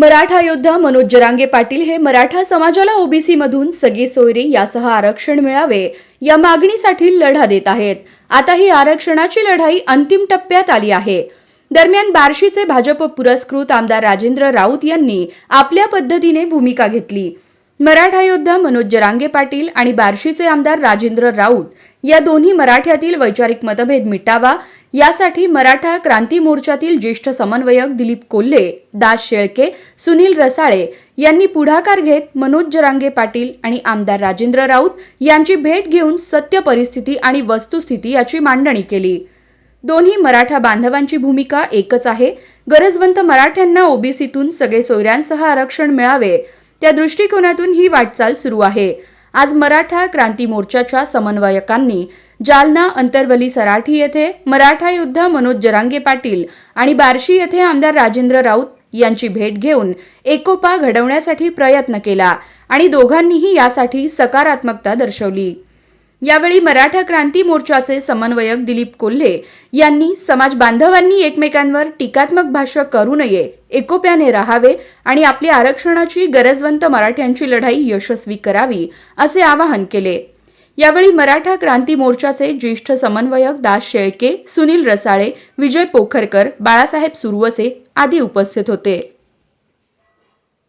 मराठा योद्धा मनोज जरांगे पाटील हे मराठा समाजाला ओबीसी मधून सगळे सोयरे यासह आरक्षण मिळावे या मागणीसाठी लढा देत आहेत. आता ही आरक्षणाची लढाई अंतिम टप्प्यात आली आहे. दरम्यान बार्शीचे भाजप पुरस्कृत आमदार राजेंद्र राऊत यांनी आपल्या पद्धतीने भूमिका घेतली. मराठा योद्धा मनोज जरांगे पाटील आणि बार्शीचे आमदार राजेंद्र राऊत या दोन्ही मराठ्यातील वैचारिक मतभेद मिटावा यासाठी मराठा क्रांती मोर्चातील ज्येष्ठ समन्वयक दिलीप कोल्हे दास शेळके सुनील रसाळे यांनी पुढाकार घेत मनोज जरांगे पाटील आणि आमदार राजेंद्र राऊत यांची भेट घेऊन सत्य परिस्थिती आणि वस्तुस्थिती याची मांडणी केली. दोन्ही मराठा बांधवांची भूमिका एकच आहे. गरजवंत मराठ्यांना ओबीसीतून सगळे सोयऱ्यांसह आरक्षण मिळावे. त्या दृष्टिकोनातून ही वाटचाल सुरू आहे. आज मराठा क्रांती मोर्चाच्या समन्वयकांनी जालना अंतरवली सराठी येथे मराठा योद्धा मनोज जरांगे पाटील आणि बार्शी येथे आमदार राजेंद्र राऊत यांची भेट घेऊन एकोपा घडवण्यासाठी प्रयत्न केला आणि दोघांनीही यासाठी सकारात्मकता दर्शवली. यावेळी मराठा क्रांती मोर्चाचे समन्वयक दिलीप कोल्हे यांनी समाज बांधवांनी एकमेकांवर टीकात्मक भाष्य करू नये एकोप्याने राहावे आणि आपली आरक्षणाची गरजवंत मराठ्यांची लढाई यशस्वी करावी असे आवाहन केले. यावेळी मराठा क्रांती मोर्चाचे ज्येष्ठ समन्वयक दास शेळके सुनील रसाळे विजय पोखरकर बाळासाहेब सुरवसे आदी उपस्थित होते.